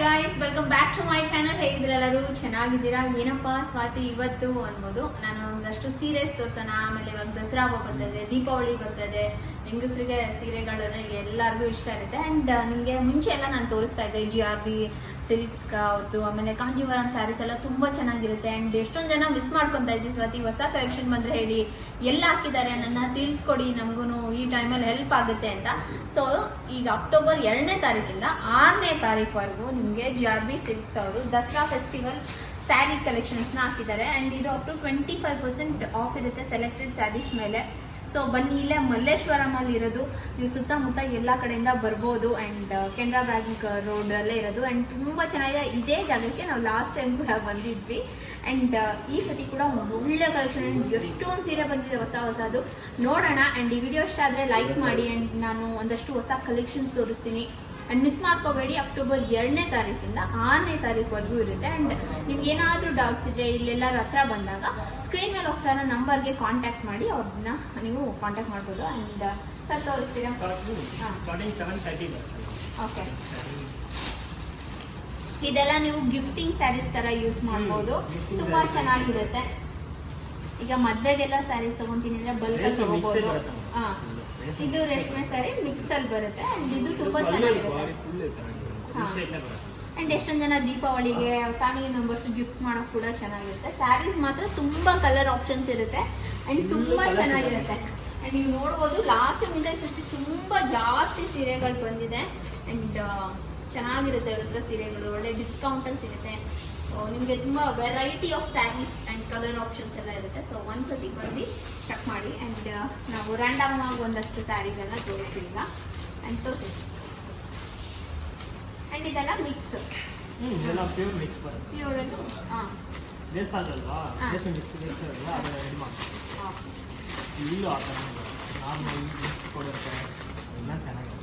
Guys welcome back to my channel ಹೇಗಿದ್ರೆಲ್ಲರೂ ಚೆನ್ನಾಗಿದ್ದೀರಾ? ಏನಪ್ಪ ಸ್ವಾತಿ ಇವತ್ತು ಅನ್ಬೋದು. ನಾನು ಒಂದಷ್ಟು ಸೀರೆಸ್ ತೋರ್ಸೋಣ. ಆಮೇಲೆ ಇವಾಗ ದಸರಾ ಹಬ್ಬ ಬರ್ತದೆ ದೀಪಾವಳಿ ಬರ್ತದೆ ಹೆಂಗಸರಿಗೆ ಸೀರೆಗಳನ್ನ ಎಲ್ಲರಿಗೂ ಇಷ್ಟ ಇರುತ್ತೆ ಆ್ಯಂಡ್ ನಿಮಗೆ ಮುಂಚೆ ಎಲ್ಲ ನಾನು ತೋರಿಸ್ತಾ ಇದ್ದೆ ಜಿ ಆರ್ ಬಿ ಸಿಲ್ಕ್ ಅವ್ರದ್ದು ಆಮೇಲೆ ಕಾಂಜೀವರಂ ಸ್ಯಾರೀಸ್ ಎಲ್ಲ ತುಂಬ ಚೆನ್ನಾಗಿರುತ್ತೆ. ಆ್ಯಂಡ್ ಎಷ್ಟೊಂದು ಜನ ಮಿಸ್ ಮಾಡ್ಕೊತಾ ಇದ್ವಿ ಸ್ವಾತಿ. ಹೊಸ ಕಲೆಕ್ಷನ್ ಬಂದರೆ ಹೇಳಿ ಎಲ್ಲ ಹಾಕಿದ್ದಾರೆ ನನ್ನ ತಿಳಿಸ್ಕೊಡಿ. ನಮಗೂ ಈ ಟೈಮಲ್ಲಿ ಹೆಲ್ಪ್ ಆಗುತ್ತೆ ಅಂತ. ಸೊ ಈಗ ಅಕ್ಟೋಬರ್ ಎರಡನೇ ತಾರೀಕಿಂದ ಆರನೇ ತಾರೀಕುವರೆಗೂ ನಿಮಗೆ ಜಿ ಆರ್ ಬಿ ಸಿಲ್ಕ್ಸ್ ಅವರು ದಸರಾ ಫೆಸ್ಟಿವಲ್ ಸ್ಯಾರಿ ಕಲೆಕ್ಷನ್ಸ್ನ ಹಾಕಿದ್ದಾರೆ. ಆ್ಯಂಡ್ ಇದು up to twenty five percent off ಇರುತ್ತೆ ಸೆಲೆಕ್ಟೆಡ್ ಸ್ಯಾರೀಸ್ ಮೇಲೆ. ಸೊ ಬನ್ನಿ ಇಲ್ಲೇ ಮಲ್ಲೇಶ್ವರಮಲ್ಲಿ ಇರೋದು. ನೀವು ಸುತ್ತಮುತ್ತ ಎಲ್ಲ ಕಡೆಯಿಂದ ಬರ್ಬೋದು ಆ್ಯಂಡ್ ಕೆನರಾ ಬ್ಯಾಂಕ್ ರೋಡಲ್ಲೇ ಇರೋದು. ಆ್ಯಂಡ್ ತುಂಬ ಚೆನ್ನಾಗಿದೆ. ಇದೇ ಜಾಗಕ್ಕೆ ನಾವು ಲಾಸ್ಟ್ ಟೈಮ್ ಕೂಡ ಬಂದಿದ್ವಿ. ಆ್ಯಂಡ್ ಈ ಸತಿ ಕೂಡ ಒಂದು ಒಳ್ಳೆ ಕಲೆಕ್ಷನ್ ಎಷ್ಟೊಂದು ಸೀರೆ ಬಂದಿದೆ ಹೊಸ ಹೊಸದು. ನೋಡೋಣ. ಆ್ಯಂಡ್ ಈ ವಿಡಿಯೋ ಇಷ್ಟ ಆದರೆ ಲೈಕ್ ಮಾಡಿ. ಆ್ಯಂಡ್ ನಾನು ಒಂದಷ್ಟು ಹೊಸ ಕಲೆಕ್ಷನ್ಸ್ ತೋರಿಸ್ತೀನಿ. ಆ್ಯಂಡ್ ಮಿಸ್ ಮಾಡ್ಕೋಬೇಡಿ ಅಕ್ಟೋಬರ್ ಎರಡನೇ ತಾರೀಕಿಂದ ಆರನೇ ತಾರೀಕುವರೆಗೂ ಇರುತ್ತೆ. ಆ್ಯಂಡ್ ನೀವು ಏನಾದರೂ ಡೌಟ್ಸ್ ಇದ್ದರೆ ಇಲ್ಲೆಲ್ಲರ ಹತ್ರ ಬಂದಾಗ ಸ್ಕ್ರೀನ್ ಮೇಲೆ ಹೋಗ್ತಾ ಇರೋ ನಂಬರ್ಗೆ ಕಾಂಟ್ಯಾಕ್ಟ್ ಮಾಡಿ ಅವ್ರನ್ನ ನೀವು ಕಾಂಟ್ಯಾಕ್ಟ್ ಮಾಡ್ಬೋದು. ಆ್ಯಂಡ್ ಸರ್ ತೋರಿಸ್ತೀರಾ ಹಾ. ಸ್ಟಾರ್ಟಿಂಗ್ ಸೆವೆನ್ ತರ್ಟಿ ಬರ್ತದೆ. ಓಕೆ ಇದೆಲ್ಲ ನೀವು ಗಿಫ್ಟಿಂಗ್ ಸ್ಯಾರೀಸ್ ಥರ ಯೂಸ್ ಮಾಡ್ಬೋದು. ತುಂಬ. ಚೆನ್ನಾಗಿರುತ್ತೆ. ಈಗ ಮದುವೆಗೆಲ್ಲ ಸ್ಯಾರೀಸ್ ತಗೊಂತೀನಿ ಅಂದರೆ ಬಲ್ಕ ತೊಗೋಬೋದು. ಹಾಂ. ಇದು ರೇಷ್ಮೆ ಸಾರಿ ಮಿಕ್ಸ್ ಅಲ್ಲಿ ಬರುತ್ತೆ. ಅಂಡ್ ಇದು ತುಂಬಾ ಚೆನ್ನಾಗಿರುತ್ತೆ. ಅಂಡ್ ಎಷ್ಟೊಂದು ಜನ ದೀಪಾವಳಿಗೆ ಫ್ಯಾಮಿಲಿ ಮೆಂಬರ್ಸ್ ಗಿಫ್ಟ್ ಮಾಡೋಕೆ ಕೂಡ ಚೆನ್ನಾಗಿರುತ್ತೆ. ಸ್ಯಾರೀಸ್ ಮಾತ್ರ ತುಂಬಾ ಕಲರ್ ಆಪ್ಷನ್ಸ್ ಇರುತ್ತೆ. ಅಂಡ್ ತುಂಬಾ ಚೆನ್ನಾಗಿರುತ್ತೆ. ಅಂಡ್ ನೀವು ನೋಡ್ಬೋದು ಲಾಸ್ಟ್ ಇಂದ ಅಷ್ಟು ತುಂಬಾ ಜಾಸ್ತಿ ಸೀರೆಗಳು ಬಂದಿದೆ. ಅಂಡ್ ಚೆನ್ನಾಗಿರುತ್ತೆ ಅವ್ರ ಹತ್ರ ಸೀರೆಗಳು. ಒಳ್ಳೆ ಡಿಸ್ಕೌಂಟ್ ಅಲ್ಲಿ ಸಿಗುತ್ತೆ. ನಿಮ್ಗೆ ನಿಮಗೆ ತುಂಬ variety of saris and colour options ಎಲ್ಲ ಇರುತ್ತೆ. ಸೊ ಒಂದ್ಸತಿ ಬಂದು ಚೆಕ್ ಮಾಡಿ ಆ್ಯಂಡ್ ನಾವು ರ್ಯಾಂಡಮ್ ಆಗಿ ಒಂದಷ್ಟು ಸ್ಯಾರಿಗಳನ್ನ ತೋರಿಸ್ತೀವಿ. ಈಗ ಆ್ಯಂಡ್ ತೋರಿಸಿ. ಆ್ಯಂಡ್ ಇದೆಲ್ಲ ಮಿಕ್ಸ್ ಪ್ಯೂರ್ ಮಿಕ್ಸ್ ಪ್ಯೂರ್ ಅದು ಹಾಂ. ವೇಸ್ಟ್ ಆಗಲ್ವಾ. ಮಿಕ್ಸ್ ವೇಸ್ಟ್ ಅಲ್ವಾ ಅದನ್ನ ರೆಡಿ ಮಾಡ್ತೀವಿ. ಇಲ್ಲೂ ಆ ಥರ ನಾರ್ಮಲ್ ಮಿಕ್ಸ್ ಕೊಡುತ್ತೆ ಎಲ್ಲ ಚೆನ್ನಾಗಿರುತ್ತೆ.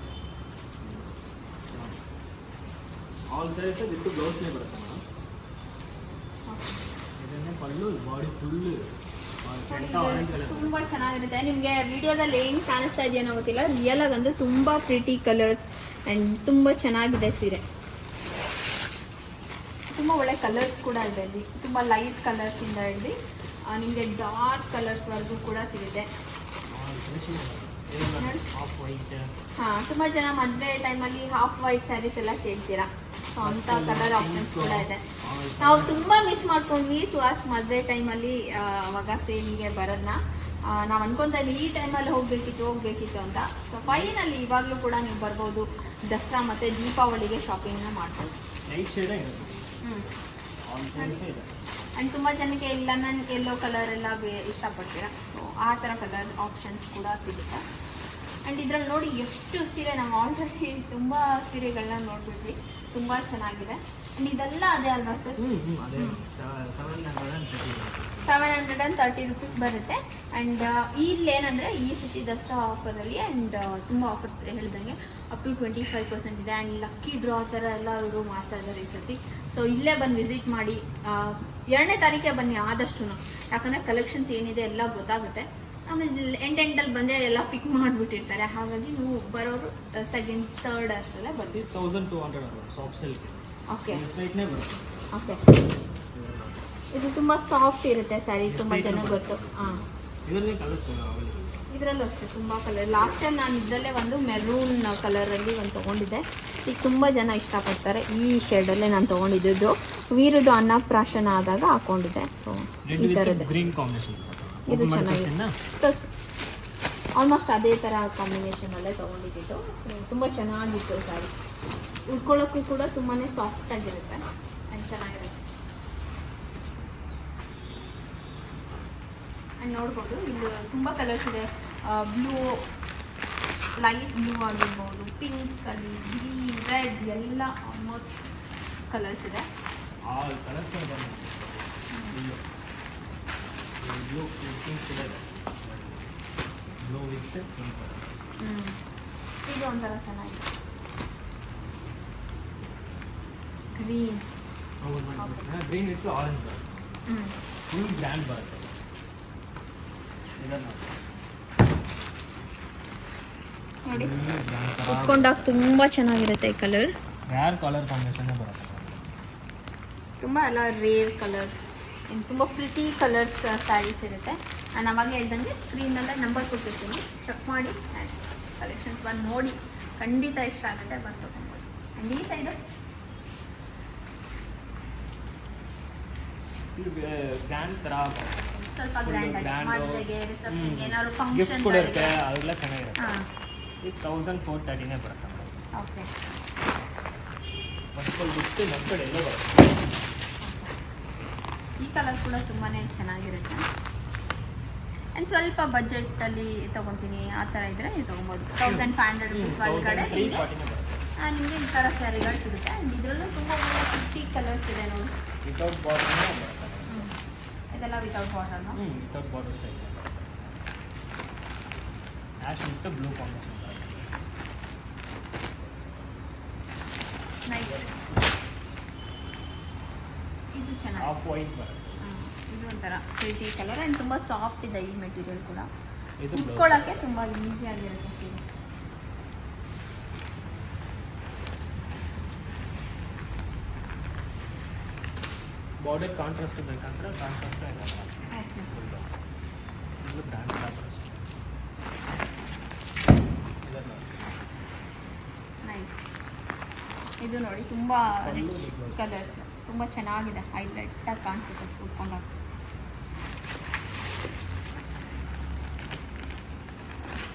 ಆಲ್ ಸೈಡ್ಸ್ ವಿತ್ ಬ್ಲೌಸ್ನೇ ಬರುತ್ತೆ ಮೇಡಮ್ ಇದನ್ನೇ ಪಲ್ಲು ಬಾಡಿ ಫುಲ್ ಕೆಂಟ ಆರೆಂಜ್ ಕಲರ್ ತುಂಬಾ ಚೆನ್ನಾಗಿರುತ್ತೆ. ನಿಮಗೆ ವಿಡಿಯೋದಲ್ಲಿ ಹೆಂಗ್ ಕಾಣಿಸ್ತಾ ಇದೆಯೋ ಗೊತ್ತಿಲ್ಲ. ರಿಯಲ್ ಆಗಿ ಅಂದ್ರೆ ತುಂಬಾ ಪ್ರಿಟಿ ಕಲರ್ಸ್ ಅಂಡ್ ತುಂಬಾ ಚೆನ್ನಾಗಿದೆ ಸೀರೆ. ತುಂಬಾ ಒಳ್ಳೆ ಕಲರ್ಸ್ ಕೂಡ ಇದೆ ಇಲ್ಲಿ ತುಂಬಾ ಲೈಟ್ ಕಲರ್ಸ್ ಇಂದ ಹಿಡಿದು ನಿಮಗೆ ಡಾರ್ಕ್ ಕಲರ್ಸ್ ವರೆಗೂ ಕೂಡ ಸಿಗುತ್ತೆ. ಹಾ ತುಂಬಾ ಜನ ಮದುವೆ ಟೈಮಲ್ಲಿ ಹಾಫ್ ವೈಟ್ ಸ್ಯಾರೀಸ್ ಎಲ್ಲ ಕೇಳ್ತೀರಾ? ಸೊ ಅಂತ ಕಲರ್ ಆಪ್ಷನ್ಸ್ ಕೂಡ ಇದೆ. ನಾವು ತುಂಬಾ ಮಿಸ್ ಮಾಡ್ಕೊಂಡ್ವಿ ಸುಹಾಸ್ ಮದುವೆ ಟೈಮಲ್ಲಿ ಅವಾಗ ಸೇಲಿಗೆ ಬರೋದನ್ನ ನಾವು ಅನ್ಕೊಂತ ಇಲ್ಲಿ ಈ ಟೈಮಲ್ಲಿ ಹೋಗ್ಬೇಕಿತ್ತು ಹೋಗ್ಬೇಕಿತ್ತು ಅಂತ. ಸೊ ಫೈನಲ್ಲಿ ಇವಾಗಲೂ ಕೂಡ ನೀವು ಬರ್ಬೋದು. ದಸರಾ ಮತ್ತು ದೀಪಾವಳಿಗೆ ಶಾಪಿಂಗ್ನ ಮಾಡ್ಬೋದು. ಆ್ಯಂಡ್ ತುಂಬ ಜನಕ್ಕೆ ಲೆಮನ್ ಎಲ್ಲೋ ಕಲರ್ ಎಲ್ಲ ಬೇ ಇಷ್ಟಪಡ್ತೀರಾ? ಸೊ ಆ ಥರ ಕಲರ್ ಆಪ್ಷನ್ಸ್ ಕೂಡ ಸಿಗುತ್ತೆ. ಆ್ಯಂಡ್ ಇದ್ರಲ್ಲಿ ನೋಡಿ ಎಷ್ಟು ಸೀರೆ ನಾವು ಆಲ್ರೆಡಿ ತುಂಬ ಸೀರೆಗಳನ್ನ ನೋಡ್ಬಿಟ್ವಿ ತುಂಬ ಚೆನ್ನಾಗಿದೆ. ಅಂಡ್ ಇದೆಲ್ಲ ಅದೇ ಅಲ್ವಾ sir? Seven hundred and thirty rupees ಬರುತ್ತೆ. ಆ್ಯಂಡ್ ಇಲ್ಲಿ ಏನಂದರೆ ಈ ಸತಿ ದಸರಾ ಆಫರಲ್ಲಿ ಆ್ಯಂಡ್ ತುಂಬ ಆಫರ್ಸ್ ಹೇಳ್ದಂಗೆ up to twenty five percent ಇದೆ. ಆ್ಯಂಡ್ ಲಕ್ಕಿ ಡ್ರಾ ಥರ ಎಲ್ಲ ಅವರು ಮಾಡ್ತಾ ಇದ್ದಾರೆ ಈ ಸತಿ ಸೊ ಇಲ್ಲೇ ಬಂದು ವಿಸಿಟ್ ಮಾಡಿ ಎರಡನೇ ತಾರೀಕೆ ಬನ್ನಿ ಆದಷ್ಟು ಯಾಕಂದರೆ ಕಲೆಕ್ಷನ್ಸ್ ಏನಿದೆ ಎಲ್ಲ ಗೊತ್ತಾಗುತ್ತೆ. ಆಮೇಲೆ ಎಂಡ್ ಎಂಡಲ್ಲಿ ಬಂದರೆ ಎಲ್ಲ ಪಿಕ್ ಮಾಡಿಬಿಟ್ಟಿರ್ತಾರೆ. ಹಾಗಾಗಿ ನೀವು ಬರೋರು ಸೆಕೆಂಡ್ ಥರ್ಡ್ ಅಷ್ಟೆಲ್ಲ ಬರ್ತೀವಿ thousand two hundred soft silk okay okay ಇದು ತುಂಬ ಸಾಫ್ಟ್ ಇರುತ್ತೆ ಸ್ಯಾರಿ ತುಂಬ ಜನ ಗೊತ್ತು. ಹಾಂ. ಇದರಲ್ಲೂ ಅಷ್ಟೇ ತುಂಬ ಕಲರ್ ಲಾಸ್ಟ್ ಟೈಮ್ ನಾನು ಇದರಲ್ಲೇ ಒಂದು ಮೆರೂನ್ ಕಲರಲ್ಲಿ ಒಂದು ತೊಗೊಂಡಿದ್ದೆ. ಈಗ ತುಂಬ ಜನ ಇಷ್ಟಪಡ್ತಾರೆ ಈ ಶೇಡಲ್ಲೇ ನಾನು ತೊಗೊಂಡಿದ್ದು. ವೀರದು ಅನ್ನಪ್ರಾಶನ ಆದಾಗ ಹಾಕೊಂಡಿದ್ದೆ. ಸೊ ಈ ಥರದ್ದು ಗ್ರೀನ್ ಕಾಂಬಿನೇಷನ್ ಇದು ಚೆನ್ನಾಗಿದೆ. ತೋರಿಸಿ. ಆಲ್ಮೋಸ್ಟ್ ಅದೇ ಥರ ಕಾಂಬಿನೇಷನಲ್ಲೇ ತೊಗೊಂಡಿದ್ದು ಸೊ ತುಂಬ ಚೆನ್ನಾಗಿತ್ತು ಸ್ಯಾರಿ ಉಟ್ಕೊಳ್ಳೋಕ್ಕೂ ಕೂಡ ತುಂಬಾ ಸಾಫ್ಟಾಗಿರುತ್ತೆ ಆ್ಯಂಡ್ ಚೆನ್ನಾಗಿರುತ್ತೆ. ಆ್ಯಂಡ್ ನೋಡ್ಬೋದು ಇದು ತುಂಬ ಕಲರ್ಸ್ ಇದೆ. ಬ್ಲೂ ಲೈಟ್ ಬ್ಲೂ ಆಗಿರ್ಬೋದು ಪಿಂಕ್ ಅಲ್ಲಿ ಗ್ರೀನ್ ರೆಡ್ ಎಲ್ಲ ಆಲ್ಮೋಸ್ಟ್ ಕಲರ್ಸ್ ಇದೆ. ಆಲ್ ಕಲರ್ಸ್ ಇದೆ ಒಂಥರ ಚೆನ್ನಾಗಿದೆ ಗ್ರೀನ್ ಗ್ರೀನ್ ಆರೆಂಜ್ ಬರುತ್ತೆ ಫುಲ್ ಗ್ರ್ಯಾಂಡ್ ಬರುತ್ತೆ ಇದನ್ನು ನೋಡಿ ಉಟ್ಕೊಂಡಾಗ ತುಂಬ ಚೆನ್ನಾಗಿರುತ್ತೆ ಈ ಕಲರ್ ರ್ಯಾರ್ ಕಲರ್ ಕಾಂಬಿನೇಷನ್ನೇ ಬರುತ್ತೆ? ತುಂಬ ಎಲ್ಲ ರೇರ್ ಕಲರ್ ತುಂಬ ಪ್ರಿಟಿ ಕಲರ್ಸ್ ಸ್ಯಾರೀಸ್ ಇರುತ್ತೆ. ನಾನು ಅವಾಗ ಹೇಳ್ದಂಗೆ ಸ್ಕ್ರೀನಲ್ಲೇ ನಂಬರ್ ಕೊಟ್ಟಿರ್ತೀನಿ. ಚೆಕ್ ಮಾಡಿ. ಕಲೆಕ್ಷನ್ಸ್ ಬಂದು ನೋಡಿ. ಖಂಡಿತ ಇಷ್ಟ ಆಗುತ್ತೆ ಬಂದು ತೊಗೊಬೋದು. ಆ್ಯಂಡ್ ಈ ಸೈಡು ಸ್ವಲ್ಪ ಗ್ರ್ಯಾಂಡ್ ಆಗಿ. ಮದುವೆಗೆ ರಿಸೆಪ್ಷನ್ಗೆ ಏನಾದ್ರು ಫಂಕ್ಷನ್ ಕೂಡ ಇರುತ್ತೆ. ಅದೆಲ್ಲ ಚೆನ್ನಾಗಿರುತ್ತೆ. ಹಾಂ. ಇದು ತೌಸಂಡ್ ಫೋರ್ ತರ್ಟಿನೇ ಬರುತ್ತೆ. ಓಕೆ ಮಸ್ಕಲ್ ಬಿಟ್ಟು ಮಸ್ಕಡ್ ಎಲ್ಲ ಬರುತ್ತೆ. ಈ ಕಲರ್ ಕೂಡ ತುಂಬಾ ಚೆನ್ನಾಗಿರುತ್ತೆ. ಆ್ಯಂಡ್ ಸ್ವಲ್ಪ ಬಜೆಟಲ್ಲಿ ತೊಗೊತೀನಿ ಆ ಥರ ಇದ್ದರೆ ನೀವು ತೊಗೊಬೋದು. ತೌಸಂಡ್ ಫೈವ್ ಹಂಡ್ರೆಡ್ ರುಪೀಸ್ ಒಳಗಡೆ ನಿಮಗೆ ನಿಮಗೆ ಈ ಥರ ಸ್ಯಾರಿಗಳು ಸಿಗುತ್ತೆ. ಆ್ಯಂಡ್ ಇದರಲ್ಲೂ ತುಂಬ ಒಳ್ಳೆ ಫಿಫ್ಟಿ ಕಲರ್ಸ್ ಇದೆ ನೋಡಿ. ಇದೆಲ್ಲ without bottle without style blue combination nice ಇದು ಚೆನ್ನಾಗಿ ಆಫ್ ವೈಟ್ ಬರುತ್ತೆ. ಇದು ಒಂಥರ ಪ್ರಿಟಿ ಕಲರ್ ಆ್ಯಂಡ್ ತುಂಬ ಸಾಫ್ಟ್ ಇದೆ ಈ ಮೆಟೀರಿಯಲ್ ಕೂಡ. ಇದು ಉಟ್ಕೊಳ್ಳೋಕ್ಕೆ ತುಂಬ ಈಸಿಯಾಗಿರುತ್ತೆ ಸೀರೆ. ಬಾರ್ಡರ್ ಕಾಂಟ್ರಾಸ್ಟ್ ಬೇಕಂದ್ರೆ ಕಾಂಟ್ರಾಸ್ಟ್ ಇದು. ಬ್ರ್ಯಾಂಡ್ ಕಾಂಟ್ರಾಸ್ಟ್ ನೈಸ್ ಇದು ನೋಡಿ ತುಂಬ ರಿಚ್ ಕಲರ್ಸ್ ತುಂಬ ಚೆನ್ನಾಗಿದೆ ಹೈಲೈಟಾಗಿ ಕಾಣಿಸುತ್ತೆ ಉಟ್ಕೊಂಡಾಗ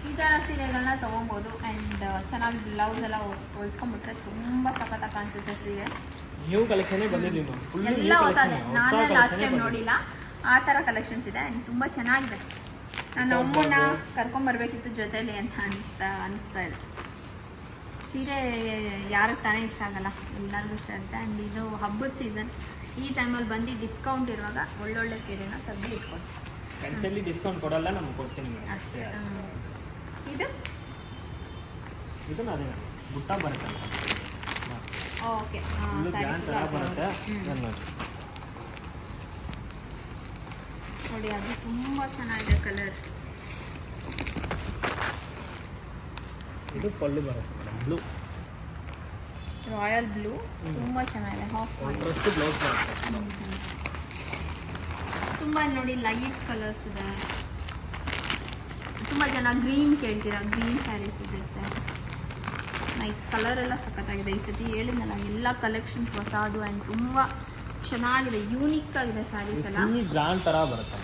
ಈ ಥರ ಸೀರೆಗಳನ್ನ ತೊಗೊಬೋದು ಆ್ಯಂಡ್ ಚೆನ್ನಾಗಿ ಬ್ಲೌಸ್ ಎಲ್ಲ ಹೊಲ್ಸ್ಕೊಂಡ್ಬಿಟ್ರೆ ತುಂಬ ಸಖತ್ತಾಗಿ ಕಾಣಿಸುತ್ತೆ ಸೀರೆ. ನ್ಯೂ ಕಲೆಕ್ಷನ್ ಎಲ್ಲ ಹೊಸದೇ. ನಾನು ಲಾಸ್ಟ್ ಟೈಮ್ ನೋಡಿಲ್ಲ. ಆ ಥರ ಕಲೆಕ್ಷನ್ಸ್ ಇದೆ ಆ್ಯಂಡ್ ತುಂಬ ಚೆನ್ನಾಗಿದೆ. ನಾನು ಅಮ್ಮನ ಕರ್ಕೊಂಬರ್ಬೇಕಿತ್ತು ಜೊತೆಲಿ ಅಂತ ಅನಿಸ್ತಾ ಅನಿಸ್ತಾ ಇದೆ. ಸೀರೆ ಯಾರಿಗೆ ತಾನೇ ಇಷ್ಟ ಆಗಲ್ಲ ಎಲ್ಲರಿಗೂ ಇಷ್ಟ ಆಗುತ್ತೆ. ಆ್ಯಂಡ್ ಇದು ಹಬ್ಬದ ಸೀಸನ್ ಈ ಟೈಮಲ್ಲಿ ಬಂದು ಡಿಸ್ಕೌಂಟ್ ಇರುವಾಗ ಒಳ್ಳೊಳ್ಳೆ ಸೀರೆನ ತೆಗೆದು ಕನ್ಸಲ್ಲಿ ಡಿಸ್ಕೌಂಟ್ ಕೊಡಲ್ಲ ನಮ್ಗೆ ಕೊಡ್ತೀನಿ. ಅಷ್ಟೇ. ಇದು? ಇದನ್ನ ಅದೇ ಬುಟ್ಟ ಬರುತ್ತೆ. ಓಕೆ ಬರುತ್ತೆ ನೋಡಿ. ಅದು ತುಂಬ ಚೆನ್ನಾಗಿದೆ ಕಲರ್ ಇದು ಪಲ್ಲು ಬರುತ್ತೆ. ಬ್ಲೂ ರಾಯಲ್ ಬ್ಲೂ ತುಂಬ ಚೆನ್ನಾಗಿದೆ. ಹಾಫ್ ಒಂದರಷ್ಟು ಬ್ಲೌಸ್ ಬರುತ್ತೆ ತುಂಬ ನೋಡಿ ಲೈಟ್ ಕಲರ್ಸ್ ಇದೆ. ತುಂಬ ಜನ ಗ್ರೀನ್ ಕೇಳ್ತೀರಾ? ಗ್ರೀನ್ ಸ್ಯಾರೀಸ್ ಇರುತ್ತೆ. ನೈಸ್ ಕಲರ್ ಎಲ್ಲ ಸಖತ್ತಾಗಿದೆ ಈ ಸತಿ. ಹೇಳಿದ್ನಲ್ಲ ಎಲ್ಲ ಕಲೆಕ್ಷನ್ಸ್ ಹೊಸದು ಆ್ಯಂಡ್ ತುಂಬ ಚೆನ್ನಾಗಿದೆ ಯೂನಿಕ್ ಆಗಿದೆ ಸ್ಯಾರೀಸ್ ಎಲ್ಲ. ಬ್ರಾಂಡ್ ಥರ ಬರುತ್ತೆ.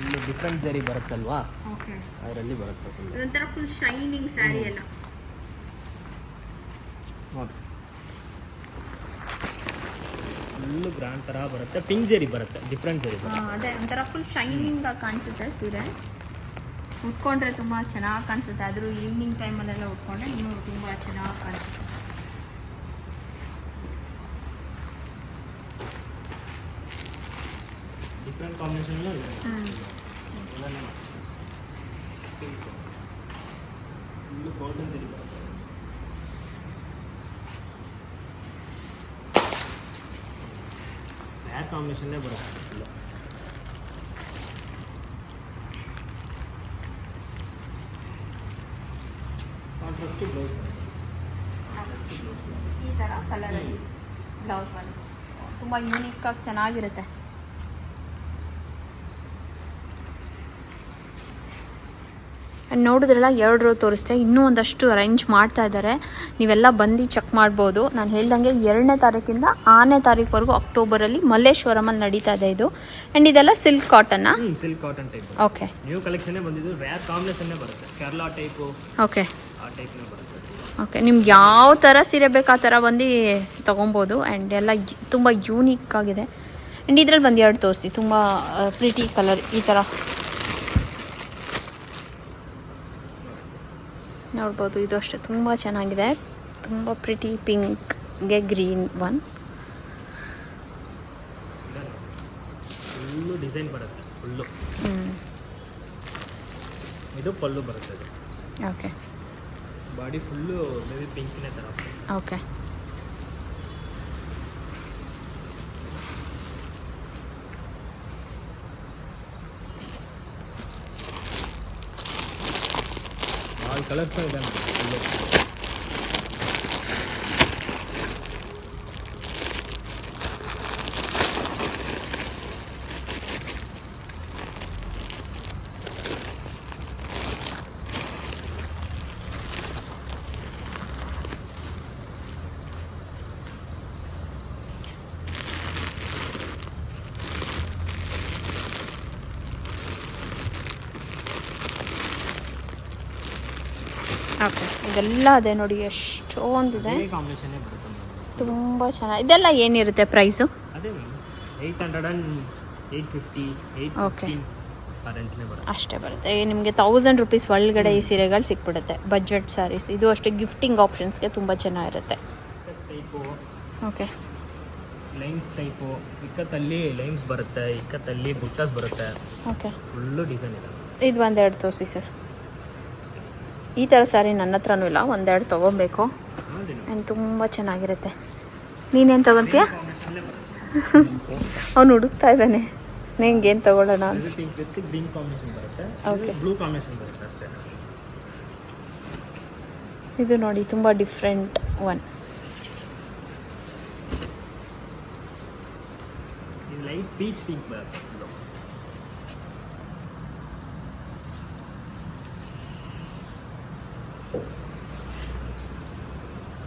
ಫುಲ್ಲು ಡಿಫ್ರೆಂಟ್ ಜರಿ ಬರುತ್ತಲ್ವಾ? ಓಕೆ ಅದರಲ್ಲಿ ಬರುತ್ತೆ ಫುಲ್ ಇದೊಂಥರ ಫುಲ್ ಶೈನಿಂಗ್ ಸ್ಯಾರಿ ಎಲ್ಲ. ನೋಡಿ ಫುಲ್ ಗ್ರ್ಯಾಂಡ್ ಥರ ಬರುತ್ತೆ. ಪಿಂಕ್ ಜರಿ ಬರುತ್ತೆ. ಡಿಫ್ರೆಂಟ್ ಜರಿ ಆ, ಅದೇ ಒಂಥರ ಫುಲ್ ಶೈನಿಂಗ್ ಕಾಣಿಸುತ್ತೆ ಸೀರೆ. ಉಟ್ಕೊಂಡ್ರೆ ತುಂಬ ಚೆನ್ನಾಗಿ ಕಾಣಿಸುತ್ತೆ. ಆದರೂ ಈವ್ನಿಂಗ್ ಟೈಮಲ್ಲೆಲ್ಲ ಉಟ್ಕೊಂಡ್ರೆ ಇನ್ನೂ ತುಂಬ ಚೆನ್ನಾಗಿ ಕಾಣಿಸುತ್ತೆ. ಹ್ಞೂ ಫುಲ್ಲು ಗೋಲ್ಡನ್ ಜರಿ ಬರುತ್ತೆ ಬ್ಲ್ಯಾಕ್ ಕಾಂಬಿನೇಷನ್ನೇ ಬರುತ್ತೆ ಫುಲ್ಲು ಬ್ಲೌಸ್ ಈ ಥರ ಕಲರಲ್ಲಿ ಬ್ಲೌಸ್ ಬಂದು ತುಂಬ ಯೂನಿಕ್ ಆಗಿ ಚೆನ್ನಾಗಿರುತ್ತೆ. And ನೋಡಿದ್ರಲ್ಲ ಎರಡು ರೋ ತೋರಿಸ್ತೆ ಇನ್ನೂ ಒಂದಷ್ಟು ಅರೇಂಜ್ ಮಾಡ್ತಾ ಇದ್ದಾರೆ ನೀವೆಲ್ಲ ಬಂದು ಚೆಕ್ ಮಾಡ್ಬೋದು. ನಾನು ಹೇಳ್ದಂಗೆ ಎರಡನೇ ತಾರೀಕಿಂದ ಆರನೇ ತಾರೀಕುವರೆಗೂ ಅಕ್ಟೋಬರಲ್ಲಿ ಮಲ್ಲೇಶ್ವರಮಲ್ಲಿ ನಡೀತಾ ಇದೆ ಇದು. ಆ್ಯಂಡ್ ಇದೆಲ್ಲ silk ಕಾಟನ್ನ silk cotton type okay new ಬಂದಿದ್ದು ರ್ಯಾರ್ ಕಾಂಬಿನೇಷನ್ನೇ ಬರುತ್ತೆ. ಕೇರಳ ಟೈಪು ಓಕೆ ಆ ಟೈಪ್ನೇ ಬರುತ್ತೆ. ಓಕೆ ನಿಮ್ಗೆ ಯಾವ ಥರ ಸೀರೆ ಬೇಕು ಆ ಥರ ಬಂದು ತೊಗೊಬೋದು. ಆ್ಯಂಡ್ ಎಲ್ಲ ತುಂಬ ಯೂನಿಕ್ ಆಗಿದೆ. ಆ್ಯಂಡ್ ಇದ್ರಲ್ಲಿ ಬಂದು ಎರಡು ತೋರಿಸಿ. ತುಂಬ ಪ್ರಿಟಿ ಕಲರ್ ಈ ಥರ ನೋಡ್ಬೋದು ಇದು ಅಷ್ಟೇ. ತುಂಬ ಚೆನ್ನಾಗಿದೆ. ತುಂಬ ಪ್ರಿಟಿ ಪಿಂಕ್ಗೆ ಗ್ರೀನ್ ಒನ್ ಡಿಸೈನ್ ಬರುತ್ತೆ ಫುಲ್ಲು ಇದು ಪಲ್ಲು ಬರುತ್ತೆ ಓಕೆ ಬಾಡಿ ಫುಲ್ಲು ಬೇಬಿ ಪಿಂಕ್ನೇ ಥರ ಓಕೆ ಆಲ್ ಕಲರ್ಸ್ ಇದೆ ಫುಲ್ಲು ಓಕೆ ಇದೆಲ್ಲ ಅದೇ ನೋಡಿ ಎಷ್ಟೊಂದಿದೆ. ತುಂಬ ಚೆನ್ನಾಗಿ ಇದೆಲ್ಲ ಏನಿರುತ್ತೆ ಪ್ರೈಸು ಓಕೆ ಅಷ್ಟೇ ಬರುತ್ತೆ. ನಿಮಗೆ ತೌಸಂಡ್ ರುಪೀಸ್ ಒಳಗಡೆ ಈ ಸೀರೆಗಳು ಸಿಕ್ಬಿಡುತ್ತೆ. ಬಜೆಟ್ ಸ್ಯಾರೀಸ್ ಇದು ಅಷ್ಟೇ ಗಿಫ್ಟಿಂಗ್ ಆಪ್ಷನ್ಸ್ಗೆ ತುಂಬ ಚೆನ್ನಾಗಿರುತ್ತೆ. ಓಕೆ ಲೈನ್ಸ್ ಟೈಪು ಇಕ್ಕತ್ತಲ್ಲಿ ಲೈನ್ಸ್ ಬರುತ್ತೆ ಇಕ್ಕತ್ತಲ್ಲಿ ಬುಟ್ಟಸ್ ಬರುತ್ತೆ. ಓಕೆ ಫುಲ್ಲು ಡಿಸೈನ್ ಇದೆ. ಇದು ಒಂದೆರಡು ತೋರಿಸಿ ಸರ್. ಈ ಥರ ಸ್ಯಾರಿ ನನ್ನ ಹತ್ರನೂ ಇಲ್ಲ ಒಂದೆರಡು ತೊಗೊಬೇಕು. ಆ್ಯಂಡ್ ತುಂಬ ಚೆನ್ನಾಗಿರುತ್ತೆ. ನೀನೇನು ತೊಗೊತೀಯ? ಅವನು ಹುಡುಕ್ತಾ ಇದ್ದಾನೆ. ಸ್ನೇಹಿಂಗೆ ಏನು ತೊಗೊಳ್ಳೋಣ ಅಂತ. ಇದು ನೋಡಿ ತುಂಬ different one light peach pink ಬರುತ್ತೆ ಫುಲ್ಲು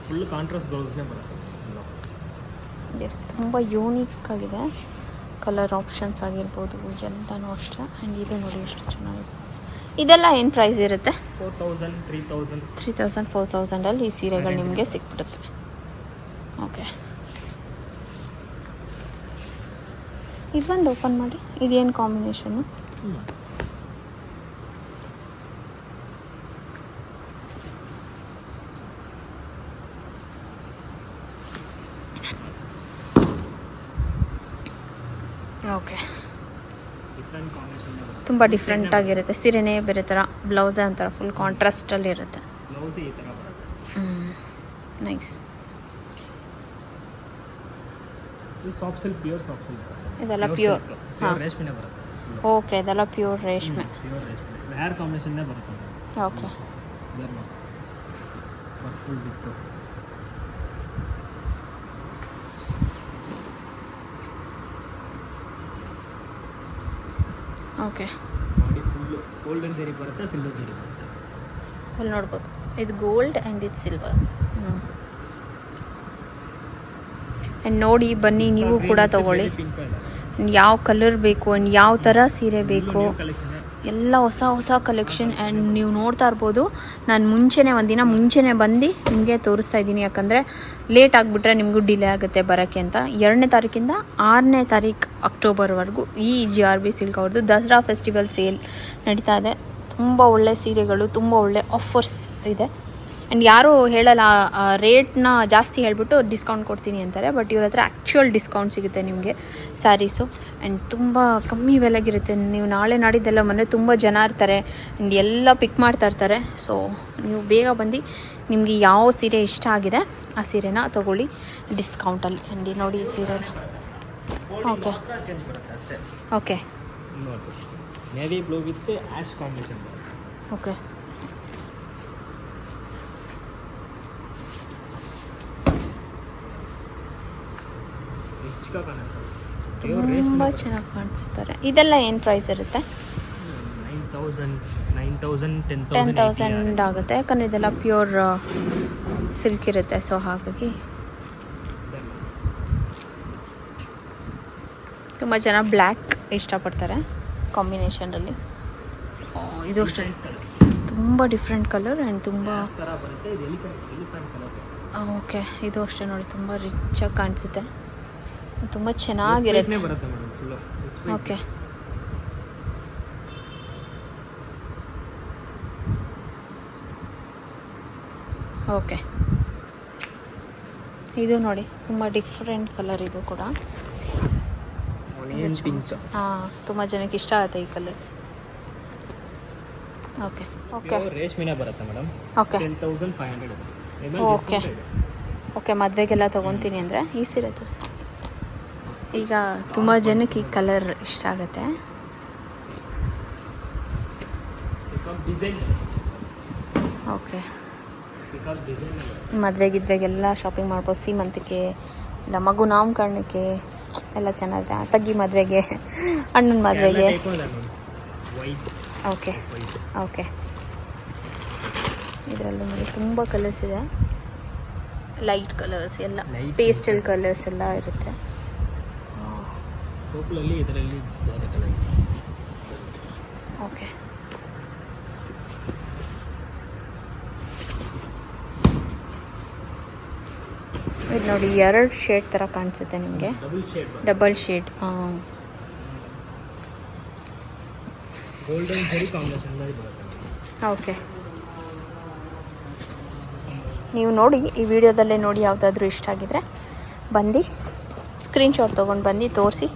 ಫುಲ್ ಕಾಂಟ್ರಾಸ್ಟ್ ಬ್ಲೌಸ್ನೇ ಬರುತ್ತೆ. ಎಸ್ ತುಂಬ ಯೂನಿಕ್ ಆಗಿದೆ. ಕಲರ್ ಆಪ್ಷನ್ಸ್ ಆಗಿರ್ಬೋದು ಎಲ್ಲನೂ ಅಷ್ಟೇ. ಆ್ಯಂಡ್ ಇದು ನೋಡಿ ಎಷ್ಟು ಚೆನ್ನಾಗಿದೆ. ಇದೆಲ್ಲ ಏನು ಪ್ರೈಸ್ ಇರುತ್ತೆ? Four thousand three thousand three thousand four ತೌಸಂಡಲ್ಲಿ ಈ ಸೀರೆಗಳು ನಿಮಗೆ ಸಿಕ್ಬಿಡುತ್ತವೆ ಓಕೆ ಇದೊಂದು ಓಪನ್ ಮಾಡಿ. ಇದೇನು ಕಾಂಬಿನೇಷನ್ನು ಓಕೆ ಡಿಫ್ರೆಂಟ್ ಕಾಂಬಿನೇಷನ್ ಬರುತ್ತೆ ತುಂಬ ಡಿಫ್ರೆಂಟ್ ಆಗಿರುತ್ತೆ. ಸೀರೆನೇ ಬೇರೆ ಥರ ಬ್ಲೌಸೇ ಒಂಥರ ಫುಲ್ ಕಾಂಟ್ರಾಸ್ಟಲ್ಲಿ ಇರುತ್ತೆ. ಬರುತ್ತೆ. ನೈಸ್ ಇದೆಲ್ಲ. ಪ್ಯೂರ್ ಓಕೆ ಇದೆಲ್ಲ ಪ್ಯೂರ್ ರೇಷ್ಮೆ. Okay okay body full golden zari ಬರುತ್ತೆ ಸಿಲ್ವರ್ ಜರಿ ಬರುತ್ತೆ. ಅಲ್ಲಿ ನೋಡ್ಬೋದು. ಇದು ಗೋಲ್ಡ್ ಆ್ಯಂಡ್ ಇದು ಸಿಲ್ವರ್ ಆ್ಯಂಡ್ ನೋಡಿ ಬನ್ನಿ ನೀವು ಕೂಡ ತಗೊಳ್ಳಿ. ಯಾವ ಕಲರ್ ಬೇಕು ಆ್ಯಂಡ್ ಯಾವ ಥರ ಸೀರೆ ಬೇಕು? ಎಲ್ಲ ಹೊಸ ಹೊಸ ಕಲೆಕ್ಷನ್ ಆ್ಯಂಡ್ ನೀವು ನೋಡ್ತಾ ಇರ್ಬೋದು. ನಾನು ಮುಂಚೆನೇ ಒಂದಿನ ಮುಂಚೆನೇ ಬಂದು ನಿಮಗೆ ತೋರಿಸ್ತಾ ಇದ್ದೀನಿ. ಯಾಕಂದರೆ ಲೇಟ್ ಆಗಿಬಿಟ್ರೆ ನಿಮಗೂ ಡಿಲೇ ಆಗುತ್ತೆ ಬರೋಕ್ಕೆ ಅಂತ. ಎರಡನೇ ತಾರೀಕಿಂದ ಆರನೇ ತಾರೀಕು ಅಕ್ಟೋಬರ್ವರೆಗೂ ಈ ಜಿ ಆರ್ ಬಿ ಸಿಲ್ಕ್ ಅವ್ರದ್ದು ದಸರಾ ಫೆಸ್ಟಿವಲ್ ಸೇಲ್ ನಡೀತಾ ಇದೆ. ತುಂಬ ಒಳ್ಳೆ ಸೀರೆಗಳು, ತುಂಬ ಒಳ್ಳೆ ಆಫರ್ಸ್ ಇದೆ. ಆ್ಯಂಡ್ ಯಾರೂ ಹೇಳಲ್ಲ ರೇಟ್ನ ಜಾಸ್ತಿ ಹೇಳ್ಬಿಟ್ಟು ಡಿಸ್ಕೌಂಟ್ ಕೊಡ್ತೀನಿ ಅಂತಾರೆ ಬಟ್ ಇವ್ರ ಹತ್ರ ಆ್ಯಕ್ಚುಯಲ್ ಡಿಸ್ಕೌಂಟ್ ಸಿಗುತ್ತೆ ನಿಮಗೆ ಸ್ಯಾರೀಸು ಆ್ಯಂಡ್ ತುಂಬ ಕಮ್ಮಿ ಬೆಲೆಗಿರುತ್ತೆ. ನೀವು ನಾಳೆ ನಾಡಿದ್ದೆಲ್ಲ ಬಂದರೆ ತುಂಬ ಜನ ಇರ್ತಾರೆ ಆ್ಯಂಡ್ ಎಲ್ಲ ಪಿಕ್ ಮಾಡ್ತಾ ಇರ್ತಾರೆ. ಸೊ ನೀವು ಬೇಗ ಬಂದು ನಿಮಗೆ ಯಾವ ಸೀರೆ ಇಷ್ಟ ಆಗಿದೆ ಆ ಸೀರೆನ ತೊಗೊಳ್ಳಿ ಡಿಸ್ಕೌಂಟಲ್ಲಿ ಆ್ಯಂಡ್ ನೋಡಿ ಈ ಸೀರೆನ ಓಕೆ ಓಕೆ ನೋಡಿ. Navy blue with ash combination okay ರಿಚ್గా ಕಾಣಿಸ್ತದೆ ತುಂಬ ಚೆನ್ನಾಗಿ ಕಾಣಿಸ್ತಾರೆ ಇದೆಲ್ಲ ಏನು ಪ್ರೈಸ್ ಇರುತ್ತೆ nine thousand nine thousand ten ten thousand ಆಗುತ್ತೆ ಯಾಕಂದರೆ ಇದೆಲ್ಲ ಪ್ಯೂರ್ ಸಿಲ್ಕ್ ಇರುತ್ತೆ ಸೊ ಹಾಗಾಗಿ ತುಂಬ ಜನ ಬ್ಲ್ಯಾಕ್ ಇಷ್ಟಪಡ್ತಾರೆ ಕಾಂಬಿನೇಷನಲ್ಲಿ ಸೊ ಇದು ಅಷ್ಟೇ ತುಂಬ ಡಿಫ್ರೆಂಟ್ ಕಲರ್ ಆ್ಯಂಡ್ ತುಂಬ ಓಕೆ ಇದು ಅಷ್ಟೇ ನೋಡಿ ತುಂಬ ರಿಚಾಗಿ ಕಾಣಿಸುತ್ತೆ ತುಂಬ ಚೆನ್ನಾಗಿರುತ್ತೆ. ಓಕೆ ಓಕೆ ಇದು ನೋಡಿ ತುಂಬ ಡಿಫ್ರೆಂಟ್ ಕಲರ್ ಇದು ಕೂಡ. ಹಾಂ ತುಂಬ ಜನಕ್ಕೆ ಇಷ್ಟ ಆಗುತ್ತೆ ಈ ಕಲರ್ ಓಕೆ ಓಕೆ ರೇಷ್ಮಿನೇ ಬರುತ್ತೆ ಮೇಡಮ್ ಓಕೆ ಓಕೆ. ಓಕೆ ಮದುವೆಗೆಲ್ಲ ತೊಗೊತೀನಿ ಅಂದರೆ ಈ ಸೀರೆ ತೋರಿಸಿ ಈಗ ತುಂಬ ಜನಕ್ಕೆ ಈ ಕಲರ್ ಇಷ್ಟ ಆಗುತ್ತೆ. ಓಕೆ. ಮದುವೆ ಗಿದ್ವೆಗೆಲ್ಲ ಶಾಪಿಂಗ್ ಮಾಡ್ಬೋದು ಸೀಮಂತಕ್ಕೆ ಇಲ್ಲ ಮಗು ನಾಮಕರಣಕ್ಕೆ ಎಲ್ಲ ಚೆನ್ನಾಗಿದೆ. ತಗ್ಗಿ ಮದುವೆಗೆ ಅಣ್ಣನ ಮದುವೆಗೆ. ಓಕೆ. ಓಕೆ. ಇದರಲ್ಲಿ ನೋಡಿ ತುಂಬ ಕಲರ್ಸ್ ಇದೆ. ಲೈಟ್ ಕಲರ್ಸ್ ಎಲ್ಲ ಪೇಸ್ಟಲ್ ಕಲರ್ಸ್ ಎಲ್ಲ ಇರುತ್ತೆ. ಕೊಪ್ಪಳಲ್ಲಿ ಇದರಲ್ಲಿ ಓಕೆ. ಇದು ನೋಡಿ ಎರಡು ಶೇಡ್ ಥರ ಕಾಣಿಸುತ್ತೆ ನಿಮಗೆ. ಡಬಲ್ ಶೇಡ್ ಹಾಂ ಗೋಲ್ಡನ್ ಕಾಂಬಿನೇಷನ್ ಓಕೆ. ನೀವು ನೋಡಿ ಈ ವಿಡಿಯೋದಲ್ಲೇ ನೋಡಿ ಯಾವುದಾದ್ರೂ ಇಷ್ಟ ಆಗಿದ್ರೆ ಬಂದು ಸ್ಕ್ರೀನ್ಶಾಟ್ ತೊಗೊಂಡು ಬಂದು ತೋರಿಸಿ.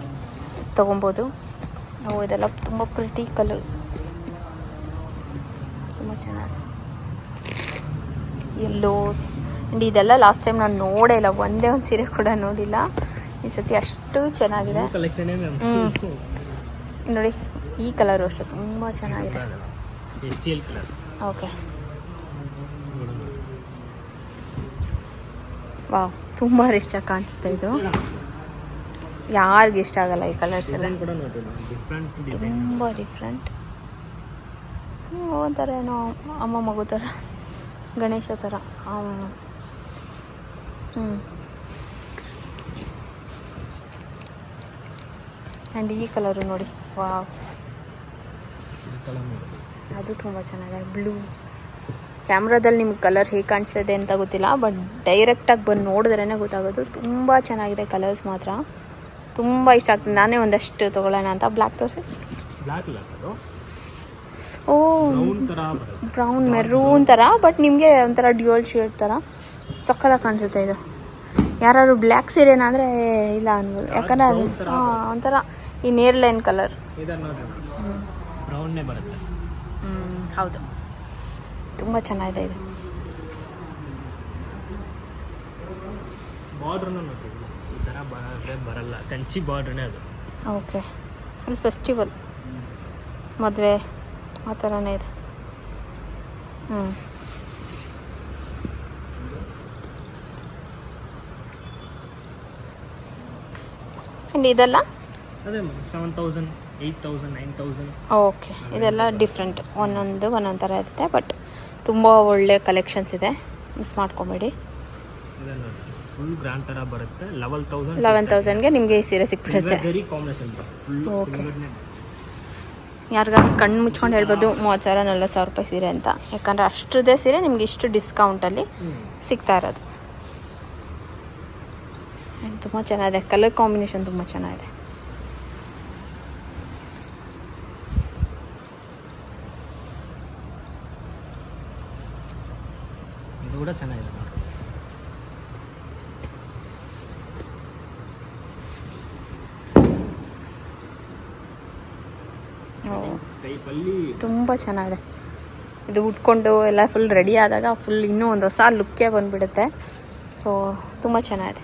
ತೊಗೊಬೋದು. ನಾವು ಇದೆಲ್ಲ ತುಂಬ ಪ್ರಿಟಿ ಕಲರ್ ತುಂಬ ಚೆನ್ನಾಗಿ. ಎಲ್ಲೋಸ್ ಆ್ಯಂಡ್ ಇದೆಲ್ಲ ಲಾಸ್ಟ್ ಟೈಮ್ ನಾನು ನೋಡೇ ಇಲ್ಲ ಒಂದೇ ಒಂದು ಸೀರೆ ಕೂಡ ನೋಡಿಲ್ಲ. ಈ ಸತಿ ಅಷ್ಟು ಚೆನ್ನಾಗಿದೆ. ನೋಡಿ ಈ ಕಲರು ಅಷ್ಟೇ ತುಂಬ ಚೆನ್ನಾಗಿದೆ. ಓಕೆ ವಾವ್ ತುಂಬ ರಿಚಾಗಿ ಕಾಣಿಸುತ್ತೆ ಇದು. ಯಾರಿಗೆ ಇಷ್ಟ ಆಗಲ್ಲ ಈ ಕಲರ್ಸ್ ಎಲ್ಲ? ತುಂಬ ಡಿಫ್ರೆಂಟ್ ಒಂಥರ ಏನೋ ಅಮ್ಮ ಮಗು ಥರ ಗಣೇಶ ಥರ ಹ್ಞೂ ಆ್ಯಂಡ್ ಈ ಕಲರು ನೋಡಿ ವಾವ್. ಅದು ತುಂಬ ಚೆನ್ನಾಗಿದೆ. ಬ್ಲೂ ಕ್ಯಾಮ್ರಾದಲ್ಲಿ ನಿಮ್ಗೆ ಕಲರ್ ಹೇಗೆ ಕಾಣಿಸ್ತಿದೆ ಅಂತ ಗೊತ್ತಿಲ್ಲ ಬಟ್ ಡೈರೆಕ್ಟಾಗಿ ಬಂದು ನೋಡಿದ್ರೇ ಗೊತ್ತಾಗೋದು. ತುಂಬ ಚೆನ್ನಾಗಿದೆ ಕಲರ್ಸ್ ಮಾತ್ರ. ತುಂಬ ಇಷ್ಟ ಆಗ್ತದೆ. ನಾನೇ ಒಂದಷ್ಟು ತಗೊಳ್ಳೋಣ ಅಂತ. ಬ್ಲ್ಯಾಕ್ ತೋರಿಸಿ ಇಲ್ಲ ಓ ಬ್ರೌನ್ ಮೆರೂನ್ ಥರ ಬಟ್ ನಿಮಗೆ ಒಂಥರ ಡ್ಯೂಯಲ್ ಶೇಡ್ ಥರ ಸಕ್ಕತ್ತಾಗಿ ಕಾಣಿಸುತ್ತೆ ಇದು. ಯಾರು ಬ್ಲ್ಯಾಕ್ ಸೀರೆನ ಅಂದರೆ ಇಲ್ಲ ಅನ್ಬೋದು. ಯಾಕಂದರೆ ಅದು ಹಾಂ ಒಂಥರ ಈ ನೇರ್ ಲೈನ್ ಕಲರ್ ಹ್ಞೂ ಹೌದು. ತುಂಬ ಚೆನ್ನಾಗಿದೆ ಇದು. ಥರ ಬರಲ್ಲ. ಕಂಚಿ ಬಾರ್ಡ್ರೇ ಅದು. ಓಕೆ ಫುಲ್ ಫೆಸ್ಟಿವಲ್ ಮದುವೆ ಆ ಥರನೇ ಇದೆ. ಹ್ಞೂ ಆ್ಯಂಡ್ ಇದೆಲ್ಲ? ಅದೇ seven thousand eight thousand nine thousand okay ಇದೆಲ್ಲ ಡಿಫ್ರೆಂಟ್ ಒಂದೊಂದು ಒಂದೊಂದು ಥರ ಇರುತ್ತೆ ಬಟ್ ತುಂಬ ಒಳ್ಳೆ ಕಲೆಕ್ಷನ್ಸ್ ಇದೆ. ಮಿಸ್ ಮಾಡ್ಕೊಬೇಡಿ. ಫುಲ್ ಗ್ರ್ಯಾಂಡ್ ತರ ಬರುತ್ತೆ. ಲೆವೆಲ್ ತೌಸಂಡ್ ಲೆವೆನ್ ತೌಸಂಡ್ಗೆ ನಿಮಗೆ ಈ ಸೀರೆ ಸಿಕ್ಬಿಡುತ್ತೆ ಜರಿ ಕಾಂಬಿನೇಷನ್ ಫುಲ್. ಸಿಲ್ವರ್ನೇ ಯಾರಿಗಾದ್ರು ಕಣ್ಣು ಮುಚ್ಕೊಂಡು ಹೇಳ್ಬೋದು ಮೂವತ್ತು ಸಾವಿರ ನಲ್ವತ್ತು ಸಾವಿರ ರೂಪಾಯಿ ಸೀರೆ ಅಂತ. ಯಾಕಂದರೆ ಅಷ್ಟರದೇ ಸೀರೆ ನಿಮ್ಗೆ ಇಷ್ಟು ಡಿಸ್ಕೌಂಟಲ್ಲಿ ಸಿಗ್ತಾ ಇರೋದು. ತುಂಬ ಚೆನ್ನಾಗಿದೆ. ಕಲರ್ ಕಾಂಬಿನೇಷನ್ ತುಂಬ ಚೆನ್ನಾಗಿದೆ. ಇದು ಕೂಡ ಚೆನ್ನಾಗಿದೆ ನೋಡಿ ಟೈಪಲ್ಲಿ ತುಂಬ ಚೆನ್ನಾಗಿದೆ. ಇದು ಉಟ್ಕೊಂಡು ಎಲ್ಲ ಫುಲ್ ರೆಡಿ ಆದಾಗ ಫುಲ್ ಇನ್ನೂ ಒಂದು ಹೊಸ ಲುಕ್ಕೇ ಬಂದುಬಿಡುತ್ತೆ. ಸೊ ತುಂಬ ಚೆನ್ನಾಗಿದೆ.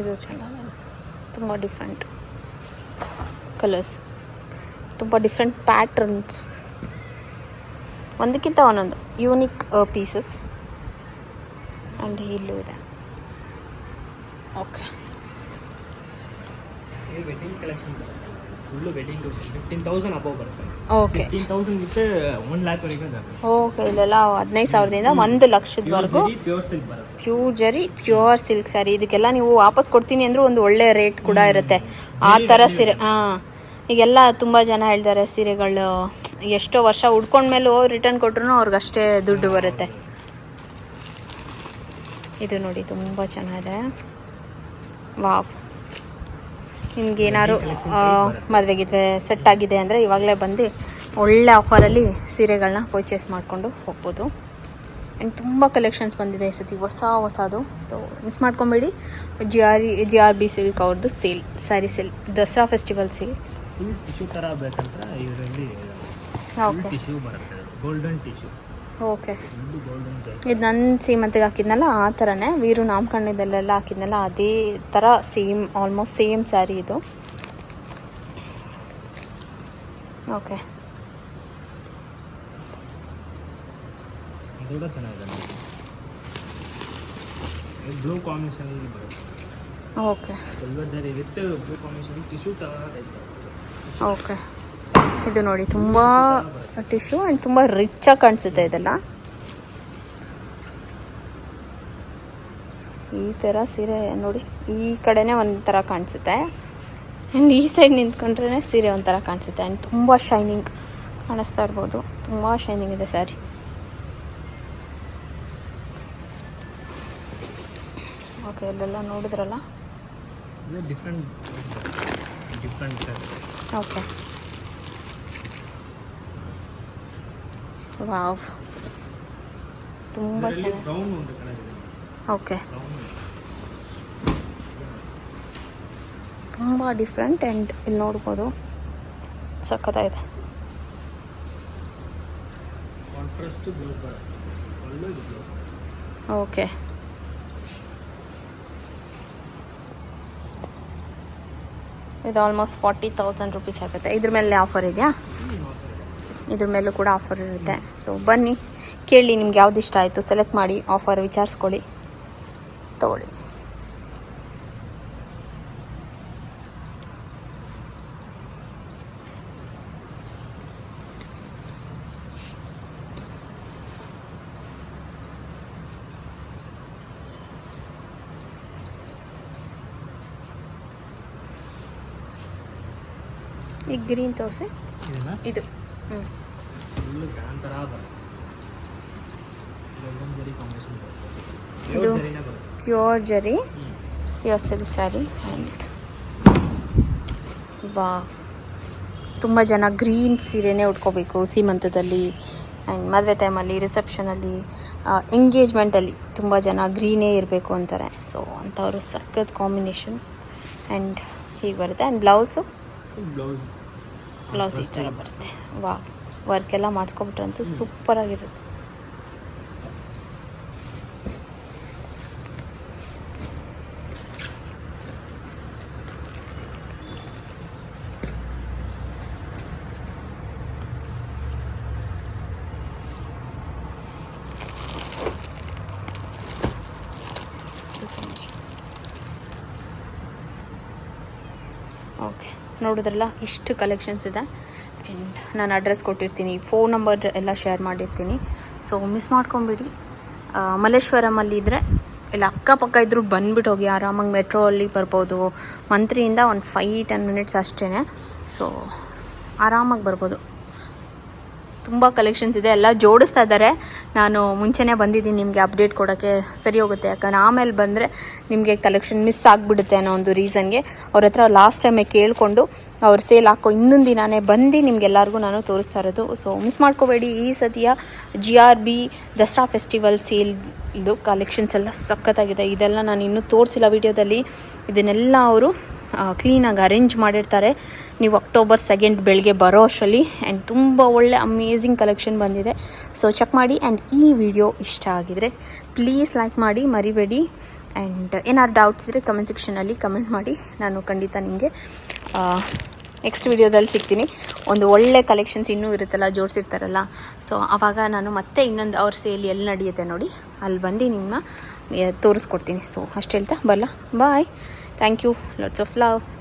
ಇದು ಚೆನ್ನಾಗಿದೆ. ತುಂಬ ಡಿಫ್ರೆಂಟ್ ಕಲರ್ಸ್ ತುಂಬ ಡಿಫ್ರೆಂಟ್ ಪ್ಯಾಟ್ರನ್ಸ್ ಒಂದಕ್ಕಿಂತ ಒಂದೊಂದು ಯೂನಿಕ್ ಪೀಸಸ್ ಆ್ಯಂಡ್ ಇಲ್ಲೂ ಇದೆ. Okay. Wedding collection full wedding fifteen thousand above ಬರುತ್ತೆ. Okay. Fifteen thousand with one okay ಇಲ್ಲೆಲ್ಲ ಹದಿನೈದು ಸಾವಿರದಿಂದ ಒಂದು ಲಕ್ಷದವರೆಗೂ ಪ್ಯೂರ್ ಸಿಲ್ಕ್ ಬರುತ್ತೆ. Pure zari pure silk saree ಇದಕ್ಕೆಲ್ಲ ನೀವು ವಾಪಸ್ ಕೊಡ್ತೀನಿ ಅಂದ್ರೂ ಒಂದು ಒಳ್ಳೆ ರೇಟ್ ಕೂಡ ಇರುತ್ತೆ. ಆ ಥರ ಸೀರೆ ಹಾಂ. ಈಗೆಲ್ಲ ತುಂಬ ಜನ ಹೇಳ್ತಾರೆ ಸೀರೆಗಳು ಎಷ್ಟೋ ವರ್ಷ ಉಡ್ಕೊಂಡ್ಮೇಲೂ ರಿಟರ್ನ್ ಕೊಟ್ರು ಅವ್ರಿಗೆ ಅಷ್ಟೇ ದುಡ್ಡು ಬರುತ್ತೆ. ಇದು ನೋಡಿ ತುಂಬ ಚೆನ್ನಾಗಿದೆ. ವಾವ್. ನಿಮ್ಗೆ ಏನಾದ್ರು ಮದುವೆ ಗಿದ್ವೆ ಸೆಟ್ ಆಗಿದೆ ಅಂದರೆ ಇವಾಗಲೇ ಬಂದು ಒಳ್ಳೆ ಆಫರಲ್ಲಿ ಸೀರೆಗಳನ್ನ ಪರ್ಚೇಸ್ ಮಾಡಿಕೊಂಡು ಹೋಗ್ಬೋದು. ಆ್ಯಂಡ್ ತುಂಬ ಕಲೆಕ್ಷನ್ಸ್ ಬಂದಿದೆ ಈ ಸತಿ ಹೊಸ ಹೊಸದು. So miss ಮಾಡ್ಕೊಬೇಡಿ. G R G R B silk ಅವ್ರದ್ದು sale saree sale Dasara festival sale tissue ಥರ ಬೇಕಂದ್ರೆ ಇದರಲ್ಲಿ ಓಕೆ ಟಿಶ್ಯೂ ಬರುತ್ತೆ. Golden tissue okay. ಇದು ನನ್ನ ಸೀಮಂತಿಗೆ ಹಾಕಿದ್ನಲ್ಲ ಆ ಥರನೇ ವೀರು ನಾಮಕರಣದಲ್ಲೆಲ್ಲ ಹಾಕಿದ್ನಲ್ಲ ಅದೇ ಥರ ಸೇಮ್ ಆಲ್ಮೋಸ್ಟ್ ಸೇಮ್ ಸ್ಯಾರಿ ಇದು. ಓಕೆ. ಬ್ಲೂ ಬರುತ್ತೆ. Okay. Silver saree with blue combination tissue ಥರ ಓಕೆ. ಇದು ನೋಡಿ ತುಂಬ ಟಿಶ್ಯೂ ಆ್ಯಂಡ್ ತುಂಬ ಆಗಿ ಕಾಣಿಸುತ್ತೆ ಇದೆಲ್ಲ. ಈ ಥರ ಸೀರೆ ನೋಡಿ ಈ ಕಡೆನೇ ಒಂಥರ ಕಾಣಿಸುತ್ತೆ. ಆ್ಯಂಡ್ ಈ ಸೈಡ್ ನಿಂತ್ಕೊಂಡ್ರೇ ಸೀರೆ ಒಂಥರ ಕಾಣಿಸುತ್ತೆ ಆ್ಯಂಡ್ ತುಂಬ ಶೈನಿಂಗ್ ಕಾಣಿಸ್ತಾ ಇರ್ಬೋದು. ತುಂಬ ಶೈನಿಂಗ್ ಇದೆ ಸ್ಯಾರಿ. ಓಕೆ ಇಲ್ಲೆಲ್ಲ ನೋಡಿದ್ರಲ್ಲ? ಇದು ಡಿಫ್ರೆಂಟ್ ಡಿಫ್ರೆಂಟ್ ಓಕೆ. ವಾವ್. ತುಂಬ ಚೆನ್ನಾಗಿ. ಓಕೆ. ತುಂಬ ಡಿಫ್ರೆಂಟ್ ಆ್ಯಂಡ್ ಇಲ್ಲಿ ನೋಡ್ಬೋದು. ಸಖತ್ತಾಗಿದೆ. ಓಕೆ. ಇದು ಆಲ್ಮೋಸ್ಟ್ ಫಾರ್ಟಿ ತೌಸಂಡ್ ರುಪೀಸ್ ಆಗುತ್ತೆ. ಇದ್ರ ಮೇಲೆ ಆಫರ್ ಇದೆಯಾ? ಇದ್ರ ಮೇಲೂ ಕೂಡ ಆಫರ್ ಇರುತ್ತೆ. ಸೊ ಬನ್ನಿ. ಕೇಳಿ ನಿಮ್ಗೆ ಯಾವ್ದು ಇಷ್ಟ ಆಯಿತು. ಸೆಲೆಕ್ಟ್ ಮಾಡಿ ಆಫರ್ ವಿಚಾರಿಸ್ಕೊಳ್ಳಿ. ತಗೊಳ್ಳಿ. ಈ ಗ್ರೀನ್ ತೋರಿಸಿ. ಇದು. ಫುಲ್ ಗ್ರ್ಯಾಂಡ್ ಥರ ಬರುತ್ತೆ ಗೋಲ್ಡನ್ ಜರಿ ಕಾಂಬಿನೇಷನ್ ಬರುತ್ತೆ. ಇದು- Pure ಜರಿನೇ ಬರುತ್ತೆ. Pure zari. Pure silk sari and ಬಾ. ತುಂಬ ಜನ ಗ್ರೀನ್ ಸೀರೆನೇ ಉಟ್ಕೋಬೇಕು ಸೀಮಂತದಲ್ಲಿ. ಆ್ಯಂಡ್ ಮದುವೆ ಟೈಮಲ್ಲಿ ರಿಸೆಪ್ಷನಲ್ಲಿ ಎಂಗೇಜ್ಮೆಂಟಲ್ಲಿ ತುಂಬ ಜನ ಗ್ರೀನೇ ಇರಬೇಕು ಅಂತಾರೆ. ಸೊ ಅಂಥವ್ರು ಸಖತ್ ಕಾಂಬಿನೇಷನ್. ಆ್ಯಂಡ್ ಹೀಗೆ ಬರುತ್ತೆ. And blouse? ಬ್ಲೌಸ್. ಬ್ಲೌಸ್ ಈ ಥರ ಬರುತ್ತೆ. ವಾ ವರ್ಕ್ ಎಲ್ಲ ಮಾಡಿಸ್ಕೊಬಿಟ್ರಂತೂ ಸೂಪರಾಗಿರುತ್ತೆ ಓಕೆ ನೋಡಿದ್ರಲ್ಲ ಇಷ್ಟು ಕಲೆಕ್ಷನ್ಸ್ ಇದೆ. ಆ್ಯಂಡ್ ನಾನು ಅಡ್ರೆಸ್ ಕೊಟ್ಟಿರ್ತೀನಿ ಫೋನ್ ನಂಬರ್ ಎಲ್ಲ ಶೇರ್ ಮಾಡಿರ್ತೀನಿ. ಸೊ ಮಿಸ್ ಮಾಡ್ಕೊಂಬಿಡಿ. ಆ, ಮಲ್ಲೇಶ್ವರಮಲ್ಲಿ ಇದ್ದರೆ ಇಲ್ಲ ಅಕ್ಕಪಕ್ಕ ಇದ್ದರೂ ಬಂದ್ಬಿಟ್ಟು ಹೋಗಿ ಆರಾಮಾಗಿ ಮೆಟ್ರೋ ಅಲ್ಲಿ ಬರ್ಬೋದು. ಮಂತ್ರಿಯಿಂದ ಒಂದು ಫೈ ಟೆನ್ ಮಿನಿಟ್ಸ್ ಅಷ್ಟೇ ಸೊ ಆರಾಮಾಗಿ ಬರ್ಬೋದು. ತುಂಬ ಕಲೆಕ್ಷನ್ಸ್ ಇದೆ, ಎಲ್ಲ ಜೋಡಿಸ್ತಾ ಇದ್ದಾರೆ ನಾನು ಮುಂಚೆನೇ ಬಂದಿದ್ದೀನಿ ನಿಮಗೆ ಅಪ್ಡೇಟ್ ಕೊಡೋಕ್ಕೆ. ಸರಿ ಹೋಗುತ್ತೆ ಯಾಕಂದ್ರೆ ಆಮೇಲೆ ಬಂದರೆ ನಿಮಗೆ ಕಲೆಕ್ಷನ್ ಮಿಸ್ ಆಗಿಬಿಡುತ್ತೆ ಅನ್ನೋ ಒಂದು ರೀಸನ್ಗೆ ಅವ್ರ ಹತ್ರ ಲಾಸ್ಟ್ ಟೈಮೇ ಕೇಳಿಕೊಂಡು ಅವ್ರು ಸೇಲ್ ಹಾಕೋ ಇನ್ನೊಂದು ದಿನಾನೇ ಬಂದು ನಿಮಗೆಲ್ಲರಿಗೂ ನಾನು ತೋರಿಸ್ತಾ ಇರೋದು. ಸೊ ಮಿಸ್ ಮಾಡ್ಕೋಬೇಡಿ. ಈ ಸತಿಯ G R B Dasara festival sale ಇದು ಕಲೆಕ್ಷನ್ಸ್ ಎಲ್ಲ ಸಖತ್ತಾಗಿದೆ. ಇದೆಲ್ಲ ನಾನು ಇನ್ನೂ ತೋರಿಸಿಲ್ಲ ವಿಡಿಯೋದಲ್ಲಿ ಇದನ್ನೆಲ್ಲ ಅವರು ಕ್ಲೀನಾಗಿ ಅರೇಂಜ್ ಮಾಡಿರ್ತಾರೆ. ನೀವು ಅಕ್ಟೋಬರ್ ಸೆಕೆಂಡ್ ಬೆಳಗ್ಗೆ ಬರೋ ಅಷ್ಟರಲ್ಲಿ ಆ್ಯಂಡ್ ತುಂಬ ಒಳ್ಳೆ ಅಮೇಝಿಂಗ್ ಕಲೆಕ್ಷನ್ ಬಂದಿದೆ. ಸೊ ಚೆಕ್ ಮಾಡಿ ಆ್ಯಂಡ್ ಈ ವಿಡಿಯೋ ಇಷ್ಟ ಆಗಿದರೆ ಪ್ಲೀಸ್ ಲೈಕ್ ಮಾಡಿ, ಮರಿಬೇಡಿ. ಆ್ಯಂಡ್ ಏನಾದ್ರು ಡೌಟ್ಸ್ ಇದ್ದರೆ ಕಮೆಂಟ್ ಸೆಕ್ಷನಲ್ಲಿ ಕಮೆಂಟ್ ಮಾಡಿ. ನಾನು ಖಂಡಿತ ನಿಮಗೆ ನೆಕ್ಸ್ಟ್ ವಿಡಿಯೋದಲ್ಲಿ ಸಿಗ್ತೀನಿ. ಒಂದು ಒಳ್ಳೆ ಕಲೆಕ್ಷನ್ಸ್ ಇನ್ನೂ ಇರುತ್ತಲ್ಲ, ಜೋಡಿಸಿರ್ತಾರಲ್ಲ. ಸೊ ಆವಾಗ ನಾನು ಮತ್ತೆ ಇನ್ನೊಂದು ಅವ್ರ ಸೇಲ್ ಎಲ್ಲಿ ನಡೆಯುತ್ತೆ ನೋಡಿ, ಅಲ್ಲಿ ಬಂದು ನಿಮ್ಮನ್ನ ತೋರಿಸ್ಕೊಡ್ತೀನಿ. ಸೊ ಅಷ್ಟು ಹೇಳ್ತಾ ಬರಲ್ಲ ಬಾಯ್ Thank you. Lots of love.